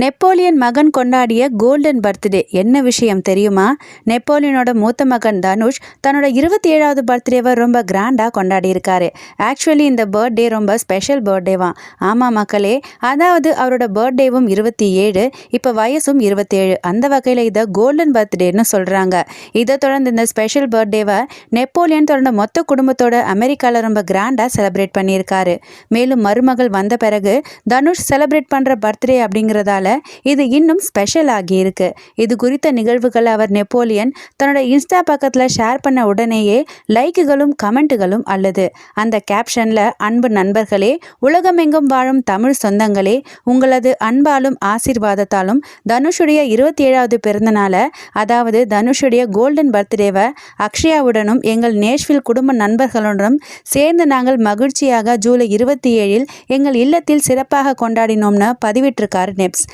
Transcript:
Napoleon மகன் கொண்டாடிய golden birthday. என்ன விஷயம் தெரியுமா? நெப்போலியனோட மூத்த மகன் தனுஷ் தன்னோட இருபத்தி ஏழாவது பர்த்டேவை ரொம்ப கிராண்டாக கொண்டாடி இருக்காரு ஆக்சுவலி இந்த பர்த்டே ரொம்ப ஸ்பெஷல் பர்த்டேவான் ஆமாம் மக்களே அதாவது அவரோட பர்த்டேவும் இருபத்தி ஏழு இப்போ வயசும் இருபத்தேழு. அந்த வகையில் இதை கோல்டன் பர்த்டேன்னு சொல்கிறாங்க இதை தொடர்ந்து இந்த ஸ்பெஷல் பர்த்டேவை நெப்போலியன் தொடர்ந்த மொத்த குடும்பத்தோட அமெரிக்காவில் ரொம்ப கிராண்டாக செலிப்ரேட் பண்ணியிருக்காரு. மேலும் மருமகள் வந்த பிறகு தனுஷ் செலிப்ரேட் பண்ணுற பர்த்டே அப்படிங்கிறதால இது இன்னும் ஸ்பெஷல் ஆகியிருக்கு இது குறித்த நிகழ்வுகளை அவர் நெப்போலியன் தன்னோட இன்ஸ்டா பக்கத்தில் ஷேர் பண்ண உடனேயே லைக்குகளும் கமெண்ட்டுகளும் அல்லது அந்த கேப்ஷனில் அன்பு நண்பர்களே உலகமெங்கும் வாழும் தமிழ் சொந்தங்களே உங்களது அன்பாலும் ஆசீர்வாதத்தாலும் தனுஷுடைய இருபத்தி ஏழாவது பிறந்தநாளை அதாவது தனுஷுடைய கோல்டன் பர்த்டேவை அக்ஷயாவுடனும் எங்கள் நேஷ்வில் குடும்ப நண்பர்களுடனும் சேர்ந்து நாங்கள் மகிழ்ச்சியாக ஜூலை இருபத்தி ஏழில் எங்கள் இல்லத்தில் சிறப்பாக கொண்டாடினோம்னு பதிவிட்டிருக்காரு நெப்ஸ்.